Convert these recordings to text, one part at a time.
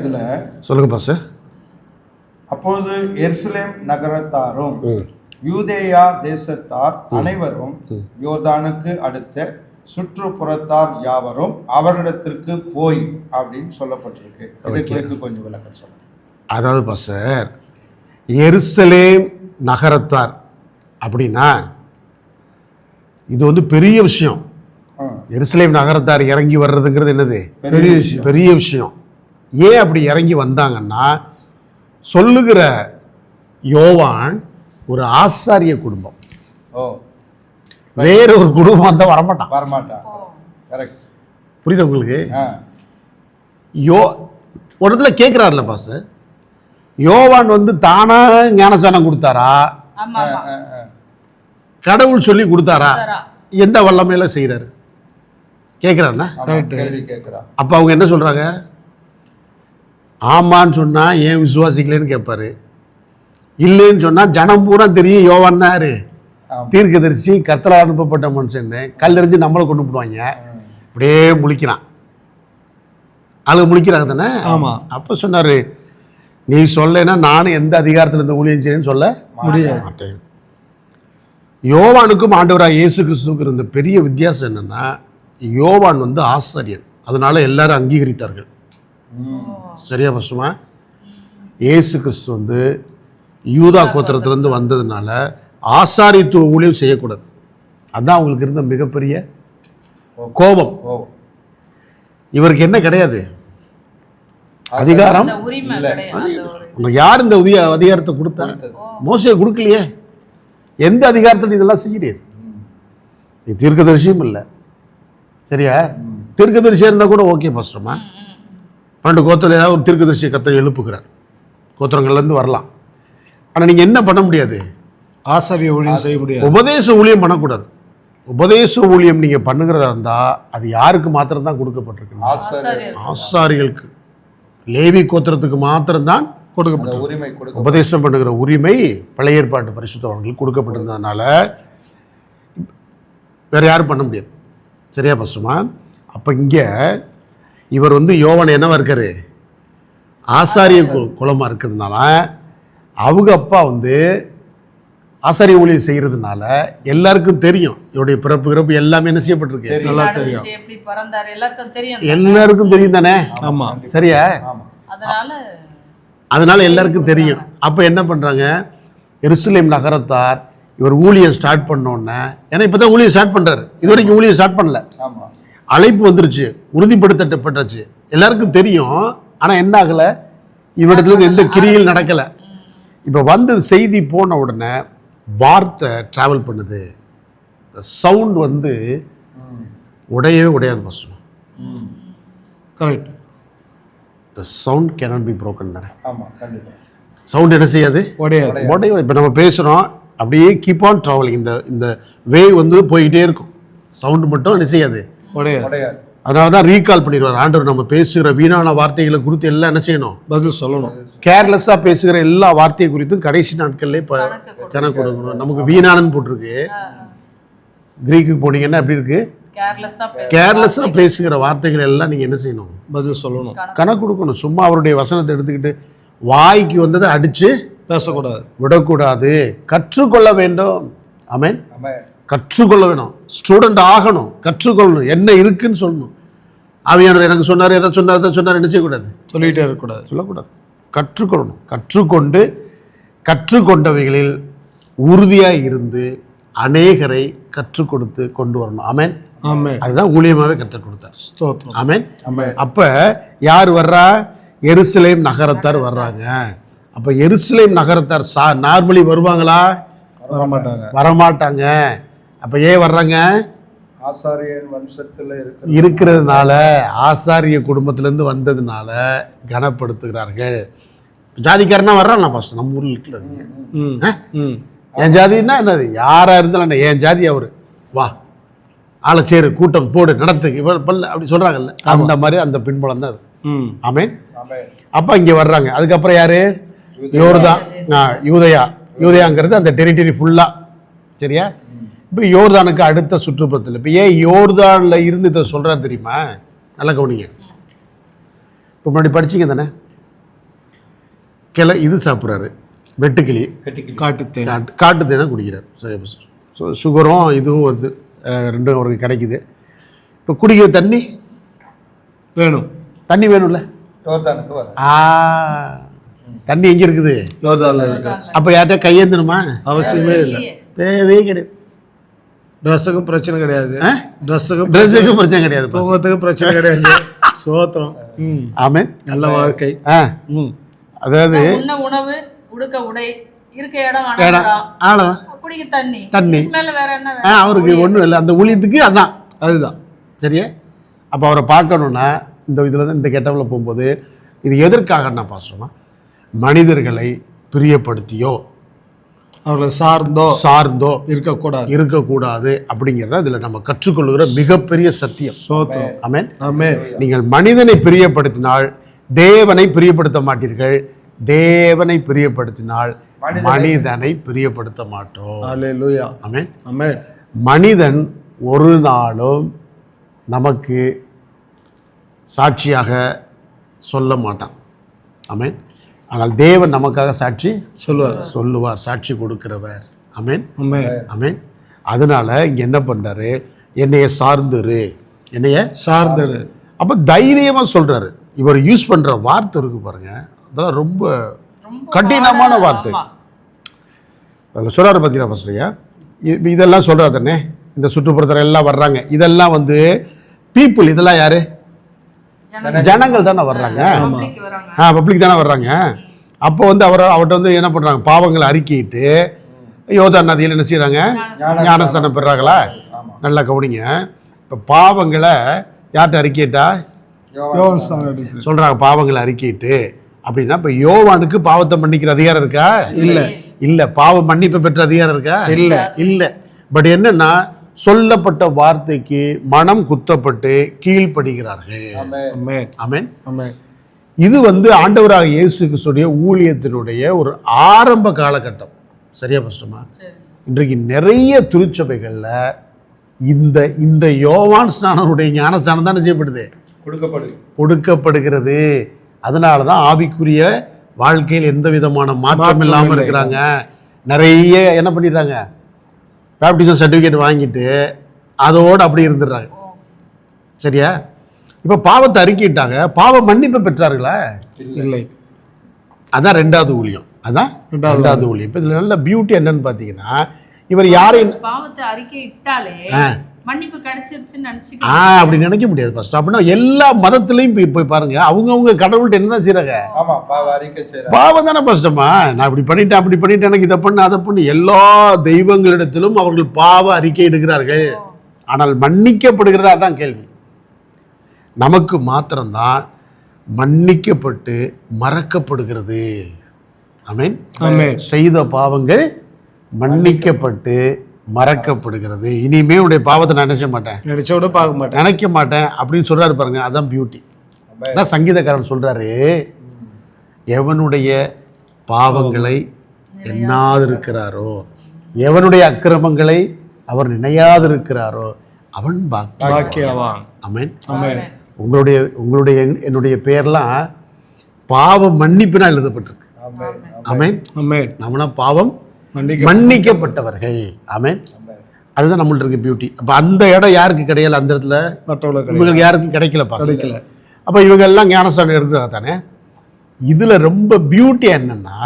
இதுல சொல்லுங்க பாஸ் அப்பொழுது எருசலேம் நகரத்தாரும் யூதேயா தேசத்தார் அனைவரும் யோர்தானுக்கு அடுத்த சுற்றுப்புறத்தார் யாவரும் அவரிடத்திற்கு போய் அப்படின்னு சொல்லப்பட்டிருக்கு. இதை குறித்து கொஞ்சம் விளக்கம் சொல்லுங்க. அதாவது பாஸ்டர் எருசலேம் நகரத்தார் அப்படின்னா இது வந்து பெரிய விஷயம். எருசலேம் நகரத்தார் இறங்கி வர்றதுங்கிறது என்னது? பெரிய விஷயம். பெரிய விஷயம். ஏன் அப்படி இறங்கி வந்தாங்கன்னா சொல்லுகிற யோவான் ஒரு ஆசாரிய குடும்பம். ஓ. வேற ஒரு குடும்பம் வந்தால் வரமாட்டான். வரமாட்டான். கரெக்ட் புரியுதா உங்களுக்கு? யோ ஒரு இடத்துல கேட்குறாருல பாஸ் யோவான் வந்து தானா ஞானஸ்தானம் கொடுத்தாரா. கடவுள் சொல்லி கொடுத்தாரா? தரா. எந்த வல்லமையில செய்கிறாரு கேட்குறாருண்ணா அப்போ அவங்க என்ன சொல்கிறாங்க ஆமான்னு சொன்னால் ஏன் விசுவாசிக்கலன்னு கேட்பாரு இல்லைன்னு சொன்னால் ஜனம் பூரா தெரியும் யோவான் தான். தீர்க்கதரிசி கத்தலா அனுப்பப்பட்ட மனுஷன் கல்லெறிஞ்சு நம்மளை கொண்டு போடுவாங்க அப்படியே முழிக்கிறான். ஆளு முழிக்கிறாங்க தானே? ஆமா. அப்போ சொன்னார் நீ சொல்லேன்னா நானும் எந்த அதிகாரத்தில் இந்த ஊழியம் செய்யணும்னு சொல்ல முடியாது மாட்டேன். யோவானுக்கும் ஆண்டவராக இயேசு கிறிஸ்துவுக்கு இருந்த பெரிய வித்தியாசம் என்னன்னா யோவான் வந்து ஆசாரியன். அதனால எல்லாரும் அங்கீகரித்தார்கள். சரியா பசுமா? இயேசு கிறிஸ்து வந்து யூதா கோத்திரத்திலிருந்து வந்ததுனால ஆசாரித்துவ ஊழியம் செய்யக்கூடாது. அதான் அவங்களுக்கு இருந்த மிகப்பெரிய கோபம். இவருக்கு என்ன கிடையாது? அதிகாரம். யார் இந்த உதய அதிகாரத்தை கொடுத்தா? மோசையை கொடுக்கலையே. எந்த அதிகாரத்தில் இதெல்லாம் செய்கிறீர்? நீ தீர்க்கதரிசியும் இல்லை. சரியா? தீர்க்கதரிசியாக இருந்தால் கூட ஓகே பாஸ்டர்மா பன்னெண்டு கோத்திரம் ஏதாவது ஒரு தீர்க்கதரிசியை கத்த எழுப்புகிறார். கோத்திரங்கள்லேருந்து வரலாம். ஆனால் நீங்கள் என்ன பண்ண முடியாது? ஆசாரிய ஊழியம் செய்ய முடியாது. உபதேச ஊழியம் பண்ணக்கூடாது. உபதேச ஊழியம் நீங்கள் பண்ணுகிறதா இருந்தால் அது யாருக்கு மாத்திரம் தான் கொடுக்கப்பட்டிருக்கு ஆசாரிகளுக்கு லேவி கோத்திரத்துக்கு மாத்திரம்தான் அந்த கொடுக்கப்பட்டது உரிமை கொடுக்க உபதேசம் பண்ணுகிற உரிமை பழைய ஏற்பாட்டு பரிசுத்தவர்களுக்கு கொடுக்கப்பட்டிருந்ததுனால வேற யாரும் பண்ண முடியாது. சரியா பசுமா? அப்போ இங்கே இவர் வந்து யோவான் என்னவா இருக்காரு? ஆசாரிய கு- குலமா இருக்கிறதுனால அவங்க அப்பா வந்து ஆசாரிய ஊழியம் செய்கிறதுனால எல்லாருக்கும் தெரியும். இவருடைய பிறப்பு பிறப்பு எல்லாமே என்ன செய்யப்பட்டிருக்கு? நல்லா தெரியும். எல்லாருக்கும் தெரியும் தானே? ஆமா. சரியா? அதனால எல்லாருக்கும் தெரியும். அப்போ என்ன பண்ணுறாங்க எருசலேம் நகரத்தார் இவர் ஊழியம் ஸ்டார்ட் பண்ணோன்னே ஏன்னா இப்போ தான் ஊழியம் ஸ்டார்ட் பண்ணுறாரு இது வரைக்கும் ஊழியம் ஸ்டார்ட் பண்ணல. ஆமா. அழைப்பு வந்துருச்சு உறுதிப்படுத்தப்பட்டாச்சு எல்லாருக்கும் தெரியும் ஆனால் என்ன ஆகலை? இவரிடத்துல எந்த கிரியில் நடக்கலை. இப்போ வந்து செய்தி போன உடனே வார்த்தை ட்ராவல் பண்ணுது. சவுண்ட் வந்து உடையவே உடையாது first. Correct the sound cannot be broken தானே? சவுண்ட் என்ன செய்யாது? உடையாது. உடைய இப்போ நம்ம பேசுகிறோம் அப்படியே கீப் ஆன் ட்ராவலிங் இந்த இந்த வேவ் வந்து போய்கிட்டே இருக்கும். சவுண்டு மட்டும் என்ன செய்யாது? உடையாது அதனால தான் ரீகால் பண்ணிடுவார். ஆண்டவர் நம்ம பேசுகிற வீணான வார்த்தைகளை குறித்து எல்லாம் என்ன செய்யணும்? பதில் சொல்லணும். கேர்லெஸ்ஸாக பேசுகிற எல்லா வார்த்தையை குறித்தும் கடைசி நாட்கள்ல இப்போ கணக்கு கொடுக்கணும். நமக்கு வீணானன்னு போட்டிருக்கு. கிரீக்கு போனீங்கன்னா எப்படி இருக்கு? கேர்லெஸ்ஸாக பேசுகிற வார்த்தைகள். எல்லாம் நீங்கள் என்ன செய்யணும்? பதில் சொல்லணும். கணக்கு கொடுக்கணும். சும்மா அவருடைய வசனத்தை எடுத்துக்கிட்டு வாய்க்கு வந்ததை அடித்து பேசக்கூடாது. விடக்கூடாது. கற்றுக்கொள்ள வேண்டும். ஆமென். ஆமா கற்றுக்கொள்ள வேணும் ஸ்டூடெண்ட் ஆகணும். கற்றுக்கொள்ளணும். என்ன இருக்குன்னு சொல்லணும். அவையானவர் எனக்கு சொன்னார் எதை சொன்னார் எதை சொன்னார் என்ன செய்யக்கூடாது? இருக்கக்கூடாது. சொல்லக்கூடாது. கற்றுக்கொள்ளணும். கற்றுக்கொண்டு கற்றுக்கொண்டவைகளில் உறுதியாக இருந்து அநேகரை கற்றுக் கொடுத்து கொண்டு வரணும். ஆமென். ஆமே அதுதான் ஊழியமாகவே கற்றுக் கொடுத்தார். ஸ்தோத்திரம். ஆமென். ஆமா அப்போ யார் வர்றா? எருசலேம் நகரத்தார் வர்றாங்க. அப்போ எருசலேம் நகரத்தார் சா நார்மலி வருவாங்களா? வரமாட்டாங்க. வரமாட்டாங்க. அப்போ ஏன் வர்றாங்க. ஆசாரியன் வம்சத்துல இருக்கிற இருக்கிறதுனால ஆசாரிய குடும்பத்திலேருந்து வந்ததுனால கனப்படுத்துகிறார்கள். ஜாதிக்காரனா வர்றான் நான் ஃபஸ்ட் நம்ம ஊரில் இருக்கிறது ம் ம். என் ஜாதின்னா என்னது? யாராக இருந்தாலும் என்ன என் ஜாதி அவர். வா. ஆளை சேரு கூட்டம் போடு நடத்து பல்ல அப்படி சொல்கிறாங்கல்ல அந்த மாதிரி அந்த பின்புலம் தான் அது. ம். ஆமேன்? ஆமா அப்போ இங்கே வர்றாங்க. அதுக்கப்புறம் யாரு? யோர்தான். யூதயா. யூதயாங்கிறது அந்த டெரிட்டரி ஃபுல்லாக சரியா? இப்போ யோர்தானுக்கு அடுத்த சுற்றுப்புறத்தில் இப்போ ஏன் யோர்தானில் இருந்து இதை சொல்கிறார் தெரியுமா? நல்லா கவனிங்க. இப்போ முன்னாடி படிச்சீங்க தானே? கிளை இது சாப்பிட்றாரு. வெட்டுக்கிளி. வெட்டிக்கிளி. காட்டுத்தேன் காட்டு காட்டு தேனை குடிக்கிறார். சரி ஸோ சுகரும் இதுவும் வருது. ரெண்டும் அவருக்கு கிடைக்குது. இப்போ குடிக்கிற தண்ணி? வேணும். தண்ணி வேணும்ல? யோர்தானுக்கு வர ஆ தண்ணி எங்கே இருக்குது? யோர்தான்ல இருக்கு. அப்போ யார்கிட்ட கையேந்தணுமா? அவசியமே இல்லை. தேவையே கிடையாது. ட்ரெஸ்ஸுக்கும் பிரச்சனை கிடையாது. ஆ? ட்ரெஸ்ஸுக்கும் ட்ரெஸ்ஸுக்கும் பிரச்சனை கிடையாது. பாஸ். தூங்கத்துக்கு பிரச்சனை கிடையாது. சோத்திரம். ம். ஆமென். நல்ல வாழ்க்கை. ஆ. ம். அதாவது உண்ண உணவு உடுக்க உடை இருக்க இடம் அவ்வளோதான் குடிக்க தண்ணி. தண்ணி. மேல வேற என்ன ஆ அவருக்கு ஒன்றும் இல்லை. அந்த ஊழியத்துக்கு அதான். அதுதான். சரியா? அப்போ அவரை பார்க்கணுன்னா இந்த இதில் தான் இந்த கெட்டப்பில் போகும்போது இது எதற்காக நான் பாசுறோமா மனிதர்களை பிரியப்படுத்தியோ அவர்களை சார்ந்தோ சார்ந்தோ இருக்கக்கூடாது. இருக்கக்கூடாது அப்படிங்கிறத இதில் நம்ம கற்றுக்கொள்கிற மிகப்பெரிய சத்தியம். சோத்திரம். ஆமென். ஆமே நீங்கள் மனிதனை பிரியப்படுத்தினால் தேவனை பிரியப்படுத்த மாட்டீர்கள். தேவனை பிரியப்படுத்தினால் மனிதனை- பிரியப்படுத்த மாட்டோம். ஆமென். ஆமே மனிதன் ஒரு நாளும் நமக்கு சாட்சியாக சொல்ல மாட்டான். ஆமென். ஆனால் தேவன் நமக்காக சாட்சி சொல்லுவார். சொல்லுவார் சாட்சி கொடுக்கிறவர். ஆமென். ஆமே ஆமென். அதனால இங்க என்ன பண்றாரு? என்னைய சார்ந்துரு. என்னைய சார்ந்தரு. அப்ப தைரியமா சொல்றாரு. இவர் யூஸ் பண்ற வார்த்தை இருக்கு பாருங்க. அதெல்லாம் ரொம்ப கடினமான வார்த்தை. அதில் சொல்கிறாரு பார்த்தீங்களா பஸ்ரியா இதெல்லாம் சொல்கிறார் தானே? இந்த சுற்றுப்புறத்தில் எல்லாம் வர்றாங்க. இதெல்லாம் வந்து பீப்புள் இதெல்லாம் யாரு? ஜனங்கள். தானே வர்றாங்க? ஆ பப்ளிக் தானே வர்றாங்க. அப்போ வந்து அவர் அவர்கிட்ட வந்து என்ன பண்ணுறாங்க பாவங்களை அறிக்கையிட்டு யோதா நதியில் என்ன செய்கிறாங்க ஞானஸ்தானம். பெறாங்களா ஆமா. நல்லா கவனிங்க. இப்போ பாவங்களை யார்கிட்ட எடுத்து. சொல்கிறாங்க பாவங்களை அறிக்கையிட்டு. அப்படின்னா இப்போ யோவானுக்கு பாவத்தை மன்னிக்கிற அதிகாரம் இருக்கா? இல்ல. இல்லை. பாவ மன்னிப்பு பெற்ற அதிகாரம் இருக்கா? இல்ல. இல்லை. பட் என்னன்னா சொல்லப்பட்ட வார்த்தைக்கு மனம் குத்தப்பட்டு கீழ்ப்படுகிறார்கள். இது வந்து ஆண்டவராக இயேசு கிறிஸ்துடைய ஊழியத்தினுடைய ஒரு ஆரம்ப காலகட்டம். சரியா பஸ்டமா சரி. இன்றைக்கு நிறைய திருச்சபைகளில் இந்த இந்த யோவான் ஸ்நானனுடைய ஞானஸ்தானம் தானே செய்யப்படுது? கொடுக்கப்படுது கொடுக்கப்படுகிறது. அதனால தான் ஆவிக்குரிய வாழ்க்கையில் எந்த விதமான மாற்றம் இல்லாமல் இல்லை. இருக்கிறாங்க. நிறைய என்ன பண்ணிடுறாங்க? பேப்டிசம் சர்டிஃபிகேட் வாங்கிட்டு அதோடு அப்படி இருந்துடுறாங்க. சரியா? இப்போ பாவத்தை அறிக்கிட்டாங்க. பாவ மன்னிப்பு பெற்றார்களா? இல்லை. அதான் ரெண்டாவது ஊழியம். அதான் ரெண்டாவது ஊழியம். இப்போ இதில் நல்ல பியூட்டி என்னன்னு பார்த்தீங்கன்னா இவர் யாரையும் பாவத்தை அறிக்கை இட்டாலே ஆ. மன்னிப்பு கிடைச்சிருச்சுன்னு நினைச்சு ஆ அப்படி நினைக்க முடியாது ஃபர்ஸ்ட் அப்படின்னா எல்லா மதத்துலையும் போய் போய் பாருங்க. அவங்கவுங்க கடவுள்கிட்ட என்ன தான் செய்கிறாங்க ஆமா பாவ அறிக்கை செய்யறாங்க பாவம் தானே பஸ்டமா நான் இப்படி பண்ணிட்டேன் அப்படி பண்ணிட்டேன் எனக்கு இதை பண்ணு அதை பண்ணு. எல்லா தெய்வங்களிடத்திலும் அவர்கள் பாவ அறிக்கை எடுக்கிறார்கள் ஆனால் மன்னிக்கப்படுகிறதா தான் கேள்வி. நமக்கு மாத்திரம்தான் மன்னிக்கப்பட்டு மறக்கப்படுகிறது. ஆமென் ஆமே செய்த பாவங்கள் மன்னிக்கப்பட்டு மறக்கப்படுகிறது. இனிமே உடைய பாவத்தை நான் நினைச்ச மாட்டேன்? நினைச்ச விட பார்க்க மாட்டேன். நினைக்க மாட்டேன் அப்படின்னு சொல்றாரு பாருங்க அதான் பியூட்டி அதான் சங்கீதக்காரன் சொல்றாரு எவனுடைய பாவங்களை எண்ணாதிருக்கிறாரோ எவனுடைய அக்கிரமங்களை அவர் நினையாதிருக்கிறாரோ அவன் பாக்கியம் பாக்கியவான். அமேன் உங்களுடைய உங்களுடைய என்- என்னுடைய பெயர்லாம் பாவ மன்னிப்பினா எழுதப்பட்டிருக்கு. அமேன் ஆமே நம்மளாம் பாவம் மன்னிக்கப்பட்டவர்கள். அமேன் ஆமே அதுதான் நம்மள்ட்ட இருக்க பியூட்டி அப்போ அந்த இடம் யாருக்கு கிடையல? அந்த இடத்துல மற்றவங்களுக்கு கிடையாது. இவங்களுக்கு யாருக்கும் கிடைக்கல கிடைக்கல. அப்போ இவங்க எல்லாம் ஞானஸ்தானம் இருக்கிறதா தானே இதில் ரொம்ப பியூட்டி என்னன்னா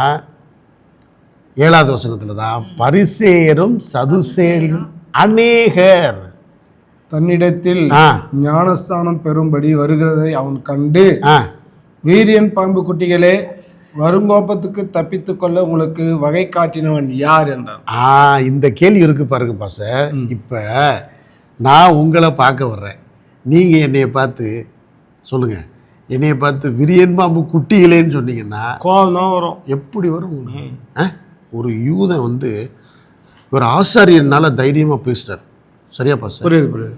ஏழாவது வசனத்தில் தான் பரிசேரும் சதுசேரும் அநேகர். தன்னிடத்தில் ஞானஸ்தானம் பெறும்படி வருகிறதை அவன் கண்டு வீரியன் பாம்பு குட்டிகளே வருங்கோபத்துக்கு தப்பித்துக் கொள்ள உங்களுக்கு வகை காட்டினவன் யார் என்றான். ஆ இந்த கேள்வி இருக்கு பாருங்க பாச இப்போ நான் உங்களை பார்க்க வர்றேன். நீங்கள் என்னைய பார்த்து சொல்லுங்க. என்னைய பார்த்து விரியன் பாம்பு குட்டிகளேன்னு சொன்னீங்கன்னா கோபம் தான் வரும். எப்படி வரும்? ஒரு யூதன் வந்து ஒரு ஆசாரியனால தைரியமாக பேசுறார். சரியா பாச புரியுது புரியுது.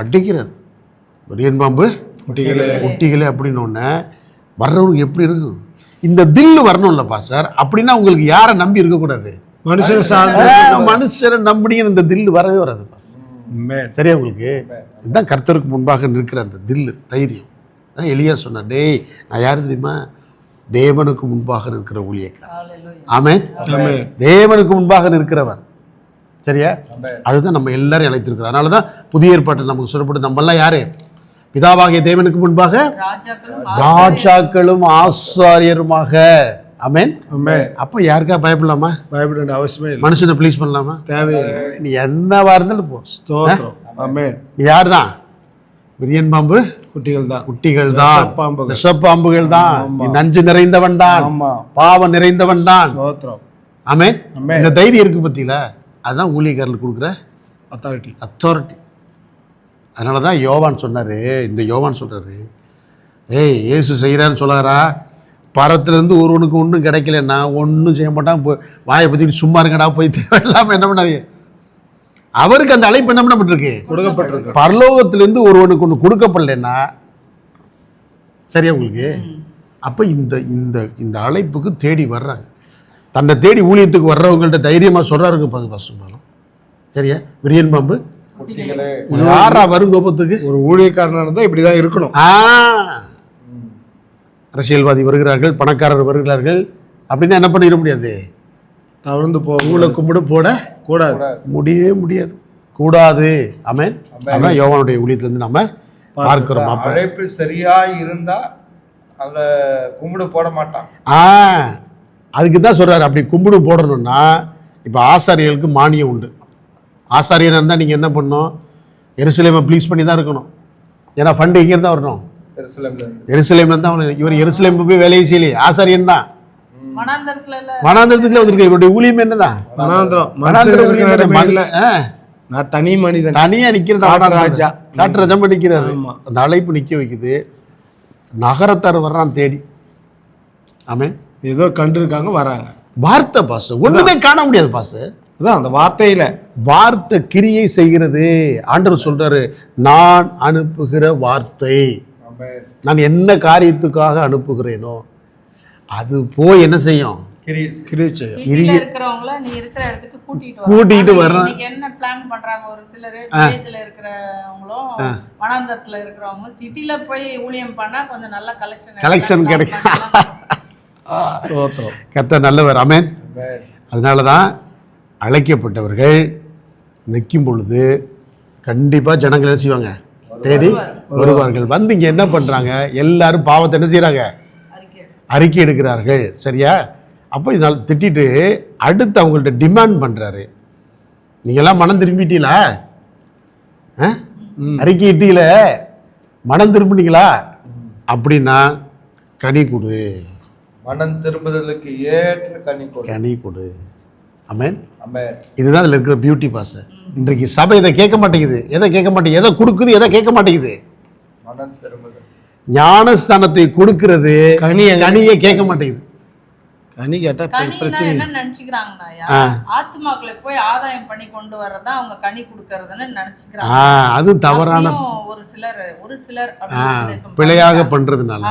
அடிக்கிறார். விரியன் பாம்பு குட்டிகளே. குட்டிகளே அப்படின்னு ஒன்று வர்றவனுக்கு எப்படி இருக்கும்? இந்த தில்லு வரணும்லப்பா சார். அப்படின்னா உங்களுக்கு யாரை நம்பி இருக்கக்கூடாது மனுஷன் சார்ந்த மனுஷரை நம்பினீங்க இந்த தில்லு வரவே வராது பாஸ். சரியா உங்களுக்கு? இதுதான் கர்த்தருக்கு முன்பாக நிற்கிற அந்த தில்லு தைரியம். அதான் எளியா சொன்னார் டேய் நான் யார் தெரியுமா? தேவனுக்கு முன்பாக நிற்கிற ஊழியக்காரன். ஆமென். தேவனுக்கு முன்பாக நிற்கிறவன். சரியா. அதுதான் நம்ம எல்லாரையும் அழைத்திருக்கிறோம். அதனால தான் புதிய ஏற்பாட்டில் நமக்கு சொல்லப்பட்டு நம்மெல்லாம் யாரு? பிதாவாகிய தேவனுக்கு முன்பாக ராஜாக்களும் ஆசாரியருமாக. ஆமென். அப்போ யாருக்கா பயப்படலாமா? பயப்பட அவசியமே இல்லை. மனுஷனை ப்ளீஸ் பண்ணலாமா? தேவையில்லை. நீ என்னவா இருந்தாலும் போ. ஸ்தோத்திரம். ஆமென் நீ யார் தான் விரியன் பாம்பு? குட்டிகள் தான் குட்டிகள் தான் விஷப்பாம்புகள். விஷப்பாம்புகள் தான் நஞ்சு நிறைந்தவன் தான் ஆமா. பாவம் நிறைந்தவன் தான் ஆமென். இந்த தைரியம் இருக்கு பத்தியில. அதுதான் ஊழியக்காரர்களுக்கு கொடுக்குற அத்தாரிட்டி அத்தாரிட்டி அதனால தான் யோவான் சொன்னார் இந்த யோவான் சொல்கிறாரு ஏய் இயேசு செய்கிறான்னு சொல்லாரா பரத்துலேருந்து ஒருவனுக்கு ஒன்றும் கிடைக்கலன்னா ஒன்றும் செய்ய மாட்டான். போ வாயை பற்றிட்டு சும்மா இருங்கடா போய் தேவையில்லாமல் என்ன பண்ணாதீங்க. அவருக்கு அந்த அழைப்பு என்ன பண்ணப்பட்டிருக்கு? கொடுக்கப்பட்டிருக்கு. பரலோகத்திலேருந்து ஒருவனுக்கு ஒன்று கொடுக்கப்படலைன்னா சரியா உங்களுக்கு? அப்போ இந்த இந்த இந்த அழைப்புக்கு தேடி வர்றாங்க. தன்னை தேடி ஊழியத்துக்கு வர்றவங்கள்ட்ட தைரியமாக சொல்கிறாருங்க பாருங்க ஃபஸ்ட்டு சரியா? விரியன் பாம்பு? குட்டிகளே. யாரா வரும் கோபத்துக்கு? ஒரு ஊழியக்காரனா இருந்தா இப்படிதான் இருக்கணும். ஆ. அரசியல்வாதி வருகிறார்கள் பணக்காரர் வருகிறார்கள். அப்படின்னா என்ன பண்ணிட முடியாது? தவிர்ந்து போக மூளை கும்பிடு போட கூடாது. முடியவே முடியாது. கூடாது. ஆமென். அதான் யோவானுடைய ஊழியத்திலிருந்து நம்ம பார்க்கிறோம். அப்ப அழைப்பு சரியா இருந்தா அந்த கும்பிடு போட மாட்டான். ஆ. அதுக்கு தான் சொல்றாரு. அப்படி கும்பிடு போடணும்னா இப்போ ஆசாரியர்களுக்கு மானியம் உண்டு. ஆசாரியனாக இருந்தால் நீங்கள் என்ன பண்ணணும்? எருசலேமை ப்ளீஸ் பண்ணி தான் இருக்கணும். ஏன்னா ஃபண்டு இங்கேருந்து தான் வரணும்? எருசலேம்ல இருந்து. எருசலேம்ல தான் வரணும். இவர் எருசலேம் போய் வேலையை செய்யலையே. ஆசாரியன் தான். வனாந்தரத்துக்குள்ள வந்திருக்க இவருடைய ஊழியம் என்னதான் நான் தனி மனிதன். தனியா நிக்கிற காட்டு ராஜா. காட்டு ராஜா நிக்கிறாரு ஆமா. அந்த அழைப்பு நிக்க வைக்குது. நகரத்தார் வர்றான் தேடி. ஆமென். ஏதோ கண்டிருக்காங்க வராங்க. வார்த்தை பாஸ் ஒண்ணுமே காண முடியாது பாஸ் அதான் அந்த வார்த்தையில வார்த்தை கிரியை செய்கிறது. ஆண்டவர் சொல்றாரு நான் அனுப்புகிற வார்த்தை. ஆமென். நான் என்ன காரியத்துக்காக அனுப்புகிறேனோ அது போய் என்ன செய்யும்? கிரீஸ் கிரீச்சையம் சிட்டில இருக்கிறவங்கள நீ இருக்கிற இடத்துக்கு கூட்டிட்டு வர கூட்டிட்டு ஆனா வர்றான். இன்னைக்கு என்ன பிளான் பண்றாங்க? ஒரு சிலர் வில்லேஜ்ல இருக்கிறவங்களும் வனாந்தரத்துல இருக்கிறவங்க சிட்டில போய் ஊழியம் பண்ணா கொஞ்சம் நல்ல கலெக்ஷன் Collection கிடைக்கும். கத்த நல்லவர். அமேன் ஆமென். அதனால தான் அழைக்கப்பட்டவர்கள் நிற்கும் பொழுது கண்டிப்பாக ஜனங்கள் என்ன செய்வாங்க? தேடி வருவார்கள். வந்து இங்கே என்ன பண்ணுறாங்க எல்லாரும் பாவத்தை என்ன செய்கிறாங்க அறிக்கை எடுக்கிறார்கள். சரியா? அப்போ இதனால் திட்டிட்டு அடுத்து அவங்கள்ட்ட டிமாண்ட் பண்ணுறாரு நீங்கள்லாம் மனம் திரும்பிட்டீங்களா? ஆ? அறிக்கை இட்டீங்கள மனம் திரும்பினீங்களா? அப்படின்னா கனி கொடு. மனம் திரும்புதலுக்கு ஏற்ற கனி கொடு. கனி கொடு. ஆமென் ஆமென். இதுதான் அதில் இருக்கிற பியூட்டி பாஸ் இன்றைக்கு சபை இதை கேட்க மாட்டேங்குது எதை கேட்க மாட்டேங்குது எதை கொடுக்குது எதை கேட்க மாட்டேங்குது ஞானஸ்தானத்தை கொடுக்கிறது கனி எங்க- கனியை கேட்க மாட்டேங்குது கனி கேட்டா பிரச்சனை என்ன நினைச்சுக்கிறாங்கண்ணா ஆ. ஆத்துமாக்களை போய் ஆதாயம் பண்ணி கொண்டு வர்றதா அவங்க கனி கொடுக்கறதுன்னு நினைச்சுக்கிறாங்க அது தவறான ஒரு சிலர் ஒரு சிலர் பிழையாக. பண்றதுனால.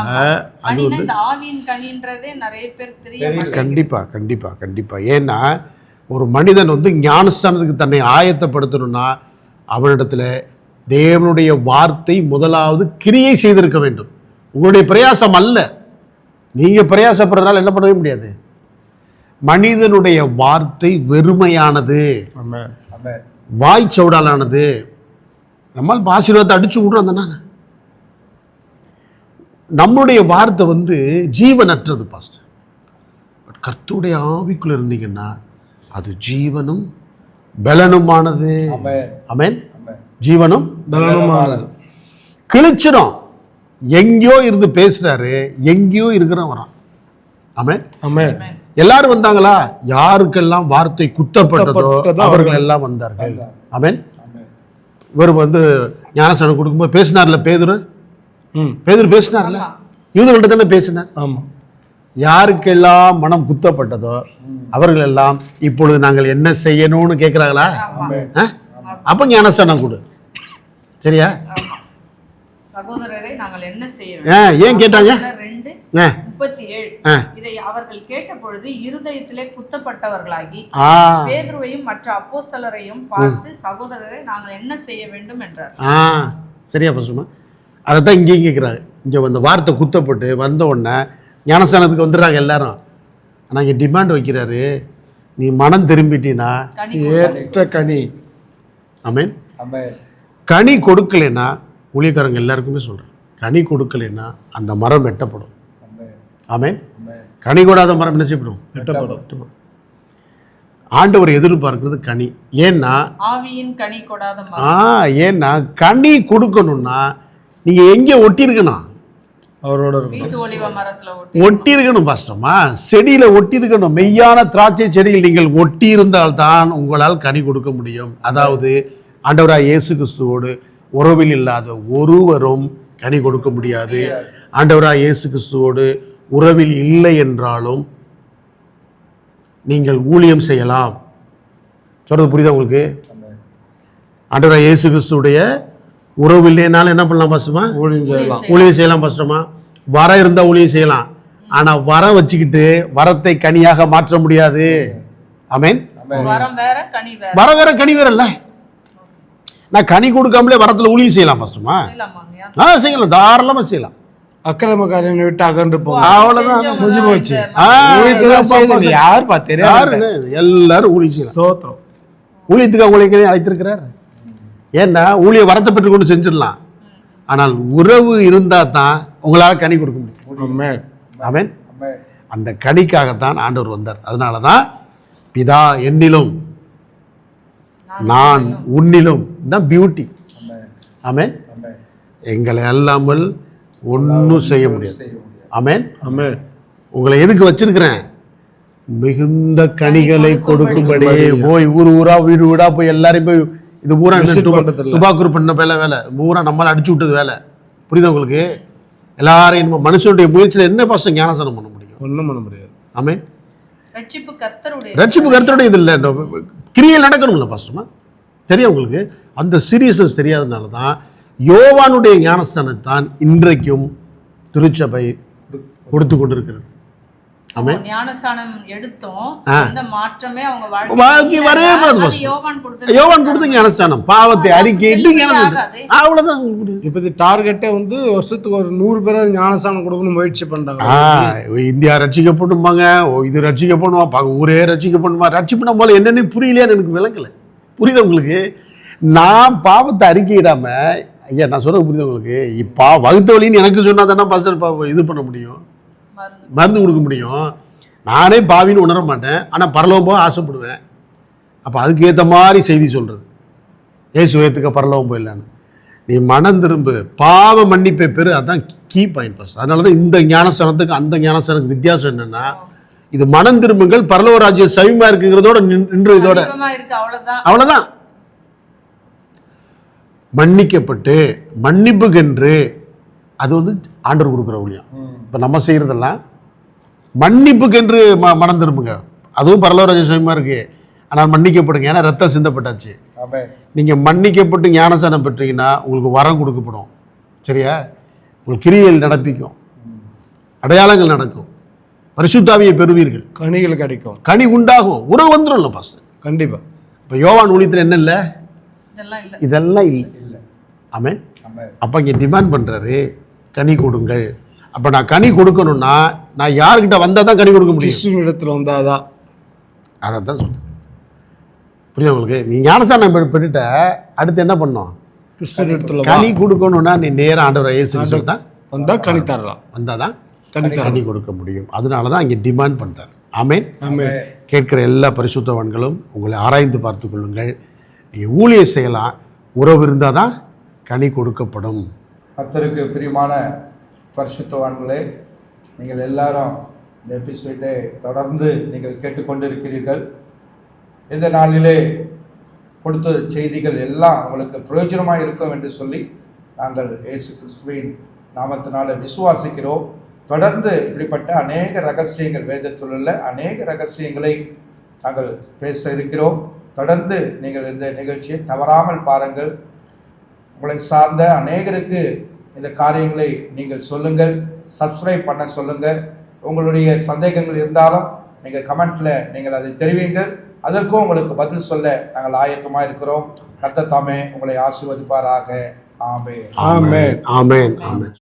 அது வந்து ஆவியின் கனின்றதே நிறைய பேருக்கு தெரிய தெரியல. மாட்டேங்குது. கண்டிப்பா கண்டிப்பா கண்டிப்பா ஏன்னா ஒரு மனிதன் வந்து ஞானஸ்தானத்துக்கு தன்னை ஆயத்தப்படுத்தணும்னா அவனிடத்துல தேவனுடைய வார்த்தை முதலாவது கிரியை செய்திருக்க வேண்டும். உங்களுடைய பிரயாசம் அல்ல. நீங்க பிரயாசப்படுறதுனால என்ன பண்ணவே முடியாது. மனிதனுடைய வார்த்தை வெறுமையானது. வாய் சவுடாலானது. நம்மால் ஆசீர்வாதத்தை அடிச்சு விடுறோம் தானே. நம்மளுடைய வார்த்தை வந்து ஜீவனற்றது பாஸ்டர். பட் கர்த்தருடைய ஆவிக்குள்ள இருந்தீங்கன்னா அது ஜீவனும் பலனுமானது. அமேன். ஜீவனும் பலனுமானது. கிழிச்சிடும் எங்கேயோ இருந்து பேசுறாரு. எங்கேயோ இருக்கிறவன் அமேன் ஆமென். எல்லாரும் வந்தாங்களா? யாருக்கெல்லாம் வார்த்தை குத்தப்பட்டதோ அவர்கள் எல்லாம் வந்தார்கள். ஆமென். இவர் வந்து ஞானஸ்தானம் கொடுக்கும்போது பேசினார்ல பேதுரு? ம். பேதுரு பேசினார்ல? யூதர்கள்ட்ட தானே பேசினார்? ஆமா. யாருக்கெல்லாம் மனம் குத்தப்பட்டதோ அவர்கள் எல்லாம் இப்பொழுது நாங்கள் என்ன செய்யணும்னு கேட்குறாங்களா. அப்போ ஞானஸ்தானம் கொடு. சரியா? ஏன் கேட்டாங்க? இதை அவர்கள் கேட்ட பொழுது இருதயத்திலே குத்தப்பட்டவர்களாகி பேதுருவையும் மற்ற அப்போஸ்தலரையும் பார்த்து சகோதரரை நாங்கள் என்ன செய்ய வேண்டும்? என்றார். ஆ. சரியா பசுமா அதை தான் இங்கேயும் கேட்குறாங்க. இங்கே வார்த்தை குத்தப்பட்டு வந்த உடனே ஞானஸ்தானத்துக்கு வந்துடுறாங்க எல்லாரும். ஆனால் இங்கே டிமாண்ட் வைக்கிறாரு. நீ மனம் திரும்பிட்டீன்னா கனி ஏற்ற கனி. ஆமென் ஆமென் கனி கொடுக்கலைன்னா ஊழியக்காரங்க எல்லாருக்குமே சொல்கிறேன் கனி கொடுக்கலைன்னா அந்த மரம் வெட்டப்படும். ஆமென் கனி கொடாத மரம் என்ன செய்யப்படும்? வெட்டப்படும். ஆண்டவர் எதிர்பார்க்கிறது கனி. ஏன்னா ஆவியின் கனி கொடாத மரம். ஆ ஏன்னா கனி கொடுக்கணும்னா நீங்கள் எங்கே ஒட்டியிருக்கணும்? அவரோட இருக்கணும். வீட்டு ஒளிவ மரத்துல ஒட்டி ஒட்டியிருக்கணும் பாஸ்டமா செடியில் ஒட்டியிருக்கணும். மெய்யான திராட்சை செடியில் நீங்கள் ஒட்டி இருந்தால்தான் உங்களால் கனி கொடுக்க முடியும். அதாவது ஆண்டவராக இயேசு கிறிஸ்துவோடு உறவில் இல்லாத ஒருவரும் கனி கொடுக்க முடியாது. ஆண்டவராக இயேசு கிறிஸ்துவோடு உறவில் இல்லை என்றாலும் நீங்கள் ஊழியம் செய்யலாம். சொல்றது புரியுதா உங்களுக்கு? ஆமென். ஆண்டவராக இயேசு கிறிஸ்துவுடைய உறவு இல்லைனாலும் என்ன பண்ணலாம் பாஸ்டமா ஊழியம் செய்யலாம். ஊழியம் செய்யலாம் கஷ்டமா வர இருந்தால் ஊழியம் செய்யலாம். ஆனால் வர வச்சுக்கிட்டு வரத்தை கனியாக மாற்ற முடியாது. ஆமென் வரம் வேற கனி வேற. வர வேற கனி வேறல்ல நான் கனி கொடுக்காமலே வரத்துல ஊழியம் செய்யலாம் இல்லம்மாங்கய்யா ஆ செய்யலாம். தாராளமாக செய்யலாம். அக்கிரமக்காரனை விட்டு அகன்று போங்க அவ்வளவுதான். முடிஞ்சு போச்சு. யார் பா தெரியாது யாருன்னு எல்லாரும் ஊழியம் செய்யலாம். சோத்திரம். ஊழியத்துக்கு ஊழியர்களையும் அழைத்திருக்கிறார். ஏன்னா ஊழிய வரத்தை பெற்று கொண்டு செஞ்சிடலாம். ஆனால் உறவு இருந்தால் தான் உங்களால் கனி கொடுக்க முடியும். ஆமென். ஆமென். ஆமென். அந்த கனிக்காகத்தான் ஆண்டவர் வந்தார். அதனால தான் பிதா என்னிலும் நான் உன்னிலும். தான் பியூட்டி ஆமென். எங்களை அல்லாமல் ஒன்றும் செய்ய முடியாது. செய்ய முடியாது. ஆமென். ஆமென். உங்களை எதுக்கு வச்சிருக்கிறேன்? மிகுந்த கனிகளை கொடுக்கும்படி. போய் ஊர் ஊரா வீடு வீடா போய் எல்லாரையும் போய் இது பூரா. துபாக்கூர் பண்ண வேலை வேலை. பூரா நம்மளை அடிச்சு விட்டது வேலை. புரியுதா உங்களுக்கு? எல்லாரையும் மனுஷனுடைய முயற்சியில் என்ன பாசம் ஞானசனம் பண்ண முடியும்? ஒண்ணும் பண்ண முடியாது. ஆமென். ரட்சிப்பு கர்த்தருடைய ரட்சிப்பு கருத்தோட இது இல்லை. கிரியல் நடக்கணும்ல பாஸ்டமா தெரியும் உங்களுக்கு? அந்த சீரியஸ்னஸ் தெரியாதனால தான் யோவானுடைய ஞானஸ்தானத்தான் இன்றைக்கும் திருச்சபை கொடுத்து கொண்டிருக்கிறது. ஞானஸ்தானம் எடுத்தோம். ஆ. அந்த மாற்றமே அவங்க வாழ்க்கை வரவே கூடாது. யோவான் கொடுத்த ஞானஸ்தானம். பாவத்தை அறிக்கையிட்டு உங்களுக்கு. இப்ப டார்கெட்டே வந்து வருஷத்துக்கு ஒரு நூறு பேரை ஞானசானம் கொடுக்கணும் முயற்சி பண்றாங்க. இந்தியா ரட்சிக்கப்படும்பாங்க ஓ இது ரட்சிக்கப்படுமா பார்க்க ஊரே ரட்சிக்கப்படுமா ரட்சிப்பு நம்மளால என்னன்னு புரியலையான்னு எனக்கு விளங்கல. புரியுதா உங்களுக்கு? நான் பாவத்தை அறிக்கையிடாம ஐயா நான் சொல்றது புரியுதா உங்களுக்கு? இப்போ வகுத்த வழின்னு எனக்கு சொன்னா தானே பாஸ்டர் பா- இது பண்ண முடியும். மருந்து. கொடுக்க முடியும். நானே பாவின்னு உணர மாட்டேன். ஆனால் பரலோகம் போக ஆசைப்படுவேன். அப்போ அதுக்கு ஏற்ற மாதிரி செய்தி சொல்கிறது ஏசு ஏற்றுக்க பரலோகம் போயிடலான்னு. நீ மனம் திரும்பு. பாவ மன்னிப்பை பெரு அதான் கீ பாயிண்ட் பஸ் அதனால தான் இந்த ஞானஸ்தானத்துக்கு அந்த ஞானஸ்தானத்துக்கு வித்தியாசம் என்னன்னா இது மனம் திரும்புங்கள். பரலோக ராஜ்யம் சவிமா இருக்குங்கிறதோட நின்- நின்று இதோட அவ்வளோதான் மன்னிக்கப்பட்டு மன்னிப்புக்கென்று அது வந்து ஆண்டவர் கொடுக்குற ஊழியம். இப்போ நம்ம செய்கிறதெல்லாம் மன்னிப்புக்கென்று ம மனம் திரும்புங்க. அதுவும் பரலோராஜ சமயமாக இருக்கு. ஆனால் மன்னிக்கப்படுங்க. ஏன்னா ரத்தம் சிந்தப்பட்டாச்சு. ஆமென். நீங்கள் மன்னிக்கப்பட்டு ஞானசானம் பெற்றீங்கன்னா உங்களுக்கு வரம் கொடுக்கப்படும். சரியா? உங்களுக்கு கிரியைகள் நடப்பிக்கும். அடையாளங்கள் நடக்கும். பரிசுத்தாவியை பெறுவீர்கள். கனிகள் கிடைக்கும். கனி உண்டாகும். உறவு வந்துடும்ல பாஸ் கண்டிப்பா. இப்போ யோவான் ஊழியத்தில் என்ன இல்லை? இதெல்லாம் இல்ல. இதெல்லாம் இல்லை. ஆமென். அப்போ இங்கே டிமாண்ட் பண்ணுறாரு கனி கொடுங்கள். அப்போ நான் கனி கொடுக்கணும்னா நான் யார்கிட்ட வந்தால் தான் கனி கொடுக்க முடியும். கிறிஸ்துவின் இடத்துல வந்தாதான். அதை தான் சொல்றேன். புரியுதா உங்களுக்கு? நீ பெ- பெற்றுட்ட அடுத்து என்ன பண்ணோம்? கிறிஸ்துவின் இடத்துல. கனி கொடுக்கணும்னா நீ நேராக ஆண்டவர் கிறிஸ்து தான் வந்தா கனி தரலாம். வந்தால் தான் கனி கனி கொடுக்க முடியும். அதனால தான் இங்கே டிமாண்ட் பண்ணுறார் ஆமென். கேட்குற எல்லா பரிசுத்தவான்களும் உங்களை ஆராய்ந்து பார்த்து கொள்ளுங்கள். நீங்கள் ஊழியம் செய்யலாம். உறவு இருந்தால் தான் கனி கொடுக்கப்படும். கர்த்தருக்கு பிரியமான பரிசுத்தவான்களே நீங்கள் எல்லாரும் இந்த எபிசோடை தொடர்ந்து நீங்கள் கேட்டுக்கொண்டிருக்கிறீர்கள். இந்த நாளிலே கொடுத்த செய்திகள் எல்லாம் உங்களுக்கு பிரயோஜனமாக இருக்கும் என்று சொல்லி நாங்கள் இயேசு கிறிஸ்துவின் நாமத்தினால விசுவாசிக்கிறோம். தொடர்ந்து இப்படிப்பட்ட அநேக ரகசியங்கள் வேதத்தில் உள்ள அநேக ரகசியங்களை நாங்கள் பேச இருக்கிறோம். தொடர்ந்து நீங்கள் இந்த நிகழ்ச்சியை தவறாமல் பாருங்கள். உங்களை சார்ந்த அநேகருக்கு இந்த காரியங்களை நீங்கள் சொல்லுங்கள் சப்ஸ்கிரைப் பண்ண சொல்லுங்கள். உங்களுடைய சந்தேகங்கள் இருந்தாலும் நீங்கள் கமெண்ட்டில் நீங்கள் அதை தெரிவிங்கள். அதற்கும் உங்களுக்கு பதில் சொல்ல நாங்கள் ஆயத்தமாக இருக்கிறோம். கர்த்தர் தாமே உங்களை ஆசீர்வதிப்பாராக. ஆமென். ஆமென். ஆமென். ஆமென்.